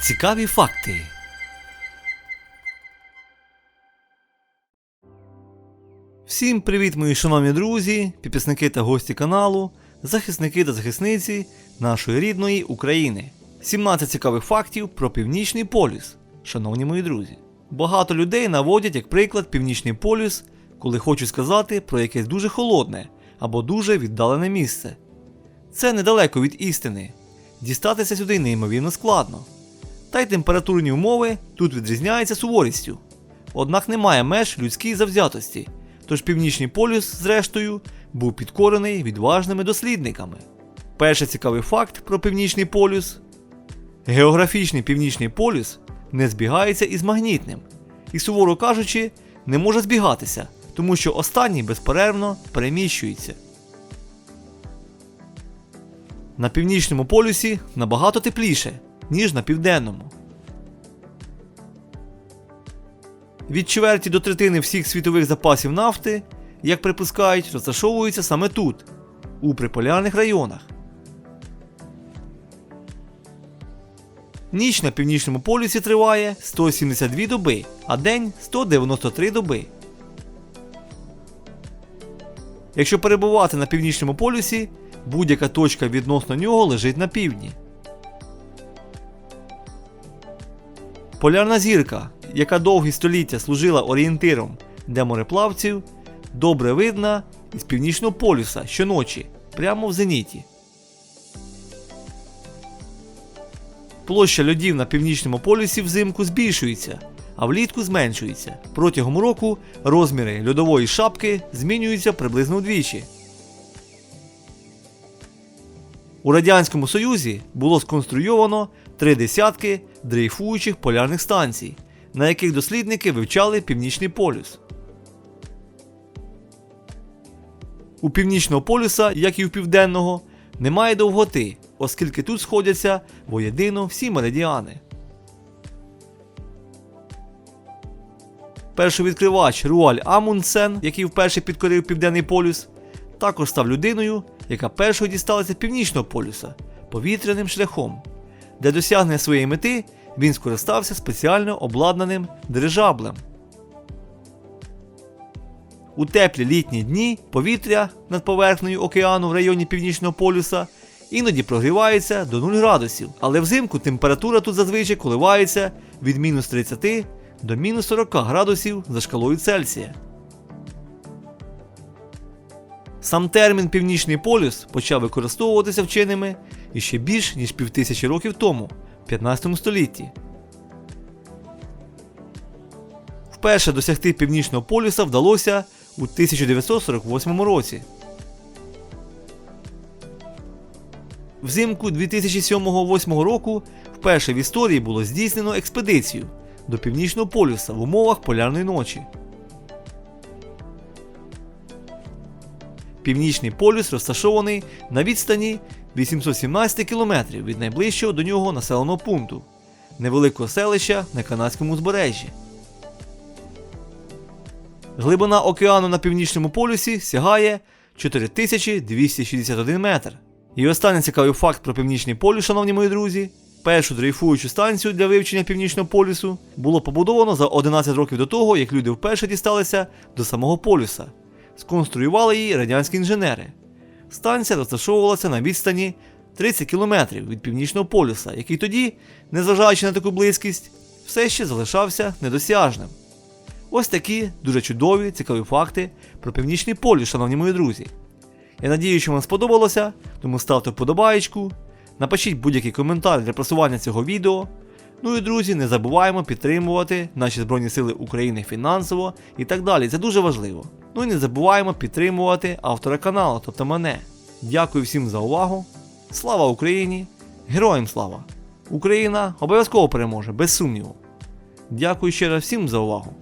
Цікаві факти. Всім привіт, мої шановні друзі, підписники та гості каналу, захисники та захисниці нашої рідної України. 17 цікавих фактів про Північний полюс, шановні мої друзі. Багато людей наводять як приклад Північний полюс, коли хочуть сказати про якесь дуже холодне або дуже віддалене місце. Це недалеко від істини. Дістатися сюди неймовірно складно. Та й температурні умови тут відрізняються суворістю. Однак немає меж людській завзятості, тож Північний полюс, зрештою, був підкорений відважними дослідниками. Перший цікавий факт про Північний полюс: географічний північний полюс не збігається із магнітним, і, суворо кажучи, не може збігатися, тому що останній безперервно переміщується. На північному полюсі набагато тепліше, ніж на південному. Від чверті до третини всіх світових запасів нафти, як припускають, розташовуються саме тут, у приполярних районах. Ніч на північному полюсі триває 172 доби, а день 193 доби. Якщо перебувати на північному полюсі, будь-яка точка відносно нього лежить на півдні. Полярна зірка, яка довгі століття служила орієнтиром для мореплавців, добре видна із північного полюса щоночі, прямо в зеніті. Площа льодів на північному полюсі взимку збільшується, а влітку зменшується. Протягом року розміри льодової шапки змінюються приблизно вдвічі. У Радянському Союзі було сконструйовано три десятки дрейфуючих полярних станцій, на яких дослідники вивчали північний полюс. У північного полюса, як і у південного, немає довготи, оскільки тут сходяться воєдино всі меридіани. Першовідкривач Руаль Амундсен, який вперше підкорив південний полюс, також став людиною, яка першою дісталася північного полюса повітряним шляхом. Для досягнення своєї мети він скористався спеціально обладнаним дирижаблем. У теплі літні дні повітря над поверхнею океану в районі північного полюса іноді прогрівається до 0 градусів, але взимку температура тут зазвичай коливається від мінус 30 до мінус 40 градусів за шкалою Цельсія. Сам термін Північний полюс почав використовуватися вченими іще більш ніж півтисячі років тому, в 15 столітті. Вперше досягти Північного полюса вдалося у 1948 році. Взимку 2007-2008 року вперше в історії було здійснено експедицію до Північного полюса в умовах полярної ночі. Північний полюс розташований на відстані 817 км від найближчого до нього населеного пункту невеликого селища на канадському узбережжі. Глибина океану на північному полюсі сягає 4261 метр. І останній цікавий факт про північний полюс, шановні мої друзі. Першу дрейфуючу станцію для вивчення північного полюсу було побудовано за 11 років до того, як люди вперше дісталися до самого полюса. Сконструювали її радянські інженери. Станція розташовувалася на відстані 30 км від північного полюса, який тоді, незважаючи на таку близькість, все ще залишався недосяжним. Ось такі дуже чудові, цікаві факти про північний полюс, шановні мої друзі. Я надію, що вам сподобалося, тому ставте вподобаєчку, напишіть будь-який коментар для просування цього відео. Ну і друзі, не забуваємо підтримувати наші Збройні Сили України фінансово і так далі. Це дуже важливо. Ну і не забуваємо підтримувати автора каналу, тобто мене. Дякую всім за увагу. Слава Україні! Героям слава! Україна обов'язково переможе, без сумніву. Дякую ще раз всім за увагу.